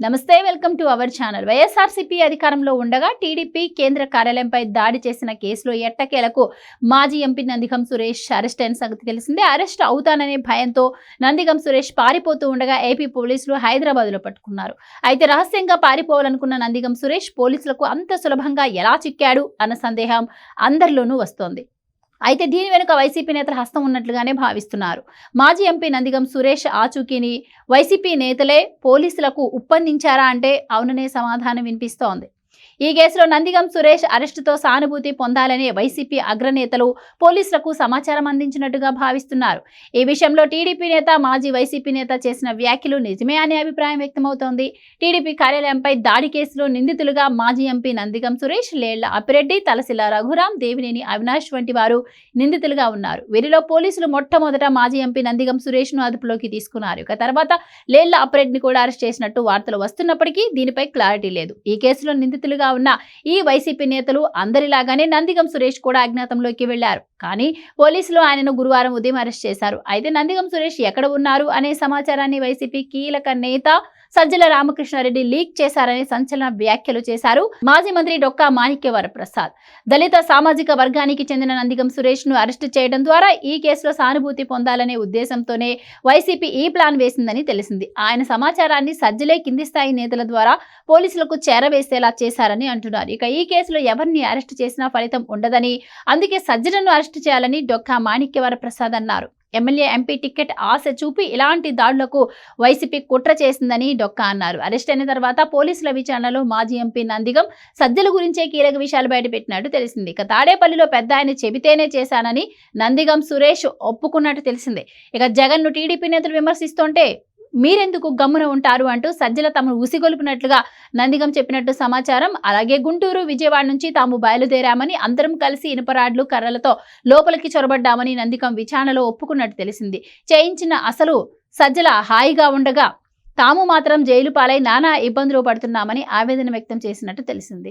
నమస్తే welcome to our channel. YSRCP అధికారంలో ఉండగా టీడీపీ కేంద్ర కార్యాలయంపై దాడి చేసిన కేసులో ఎట్టకేలకు మాజీ ఎంపీ నందిగం సురేష్ అరెస్ట్ అయిన సంగతి తెలిసిందే. అరెస్ట్ అవుతాననే భయంతో నందిగం సురేష్ పారిపోతూ ఉండగా ఏపీ పోలీసులు హైదరాబాద్లో పట్టుకున్నారు. అయితే రహస్యంగా పారిపోవాలనుకున్న నందిగం సురేష్ పోలీసులకు అంత సులభంగా ఎలా చిక్కాడు అన్న సందేహం అందరిలోనూ వస్తోంది. అయితే దీని వెనుక వైసీపీ నేతల హస్తం ఉన్నట్లుగానే భావిస్తున్నారు. మాజీ ఎంపీ నందిగం సురేష్ ఆచూకీని వైసీపీ నేతలే పోలీసులకు ఉప్పందించారా అంటే అవుననే సమాధానం వినిపిస్తోంది. ఈ కేసులో నందిగం సురేష్ అరెస్టుతో సానుభూతి పొందాలని వైసీపీ అగ్రనేతలు పోలీసులకు సమాచారం అందించినట్టుగా భావిస్తున్నారు. ఈ విషయంలో టీడీపీ నేత మాజీ వైసీపీ నేత చేసిన వ్యాఖ్యలు నిజమే అనే అభిప్రాయం వ్యక్తమవుతోంది. టీడీపీ కార్యాలయంపై దాడి కేసులో నిందితులుగా మాజీ ఎంపీ నందిగం సురేష్ లేళ్ళ అప్పిరెడ్డి తలసిల రఘురాం దేవినేని అవినాష్ వంటి వారు నిందితులుగా ఉన్నారు. వీరిలో పోలీసులు మొట్టమొదట మాజీ ఎంపీ నందిగం సురేష్ను అదుపులోకి తీసుకున్నారు. ఇక తర్వాత లేళ్ళ అప్పిరెడ్డిని కూడా అరెస్ట్ చేసినట్టు వార్తలు వస్తున్నప్పటికీ దీనిపై క్లారిటీ లేదు. ఈ కేసులో నిందితులుగా ఉన్న ఈ వైసీపీ నేతలు అందరిలాగానే నందిగం సురేష్ కూడా అజ్ఞాతంలోకి వెళ్ళారు కానీ పోలీసులు ఆయనను గురువారం ఉదయం అరెస్ట్ చేశారు. అయితే నందిగం సురేష్ ఎక్కడ ఉన్నారు అనే సమాచారాన్ని వైసీపీ కీలక నేత సజ్జల రామకృష్ణారెడ్డి లీక్ చేశారని సంచలన వ్యాఖ్యలు చేశారు మాజీ మంత్రి డొక్కా మాణిక్యవర ప్రసాద్. దళిత సామాజిక వర్గానికి చెందిన నందిగం సురేష్ను అరెస్టు చేయడం ద్వారా ఈ కేసులో సానుభూతి పొందాలనే ఉద్దేశంతోనే వైసీపీ ఈ ప్లాన్ వేసిందని తెలిసింది. ఆయన సమాచారాన్ని సజ్జలే కింది స్థాయి నేతల ద్వారా పోలీసులకు చేరవేసేలా చేశారని అంటున్నారు. ఇక ఈ కేసులో ఎవరిని అరెస్టు చేసినా ఫలితం ఉండదని అందుకే సజ్జలను అరెస్టు చేయాలని డొక్కా మాణిక్యవర ప్రసాద్ అన్నారు. ఎమ్మెల్యే ఎంపీ టికెట్ ఆశ చూపి ఇలాంటి దాడులకు వైసీపీ కుట్ర చేసిందని డొక్కా అన్నారు. అరెస్ట్ అయిన తర్వాత పోలీసుల విచారణలో మాజీ ఎంపీ నందిగం సద్దుల గురించే కీలక విషయాలు బయటపెట్టినట్టు తెలిసింది. ఇక తాడేపల్లిలో పెద్ద ఆయన చెబితేనే చేశానని నందిగం సురేష్ ఒప్పుకున్నట్టు తెలిసింది. ఇక జగన్ను టీడీపీ నేతలు విమర్శిస్తుంటే మీరెందుకు గమ్మున ఉంటారు అంటూ సజ్జల తమను ఉసిగొల్పినట్లుగా నందిగం చెప్పినట్టు సమాచారం. అలాగే గుంటూరు విజయవాడ నుంచి తాము బయలుదేరామని అందరం కలిసి ఇనుపరాడ్లు కర్రలతో లోపలికి చొరబడ్డామని నందిగం విచారణలో ఒప్పుకున్నట్టు తెలిసింది. చేయించిన అసలు సజ్జల హాయిగా ఉండగా తాము మాత్రం జైలు పాలై నానా ఇబ్బందులు పడుతున్నామని ఆవేదన వ్యక్తం చేసినట్టు తెలిసింది.